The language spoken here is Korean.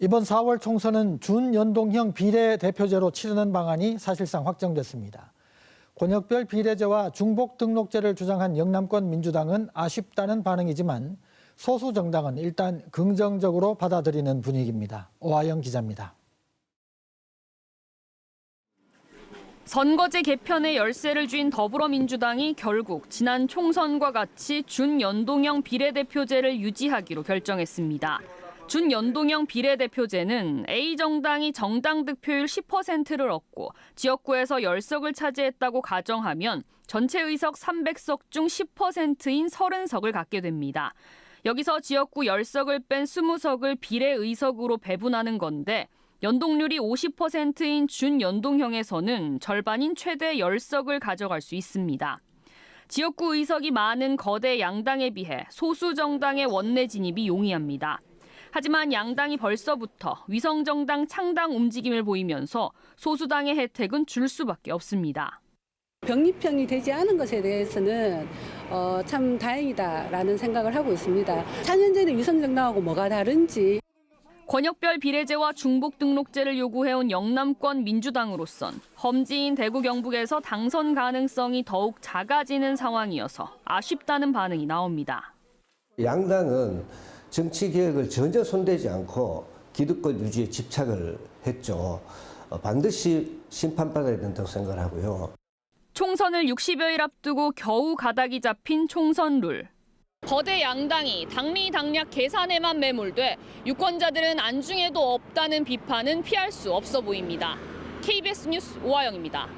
이번 4월 총선은 준연동형 비례대표제로 치르는 방안이 사실상 확정됐습니다. 권역별 비례제와 중복 등록제를 주장한 영남권 민주당은 아쉽다는 반응이지만 소수 정당은 일단 긍정적으로 받아들이는 분위기입니다. 오하영 기자입니다. 선거제 개편의 열쇠를 쥔 더불어민주당이 결국 지난 총선과 같이 준연동형 비례대표제를 유지하기로 결정했습니다. 준연동형 비례대표제는 A정당이 정당 득표율 10%를 얻고 지역구에서 10석을 차지했다고 가정하면 전체 의석 300석 중 10%인 30석을 갖게 됩니다. 여기서 지역구 10석을 뺀 20석을 비례의석으로 배분하는 건데 연동률이 50%인 준연동형에서는 절반인 최대 10석을 가져갈 수 있습니다. 지역구 의석이 많은 거대 양당에 비해 소수 정당의 원내 진입이 용이합니다. 하지만 양당이 벌써부터 위성정당 창당 움직임을 보이면서 소수당의 혜택은 줄 수밖에 없습니다. 병립형이 되지 않은 것에 대해서는 어, 참 다행이다라는 생각을 하고 있습니다. 4년 전에 위성정당하고 뭐가 다른지 권역별 비례제와 중복 등록제를 요구해온 영남권 민주당으로선 험지인 대구 경북에서 당선 가능성이 더욱 작아지는 상황이어서 아쉽다는 반응이 나옵니다. 양당은 정치 개혁을 전혀 손대지 않고 기득권 유지에 집착을 했죠. 어, 반드시 심판받아야 된다고 생각을 하고요. 총선을 60여일 앞두고 겨우 가닥이 잡힌 총선 룰. 거대 양당이 당리당략 계산에만 매몰돼 유권자들은 안중에도 없다는 비판은 피할 수 없어 보입니다. KBS 뉴스 오하영입니다.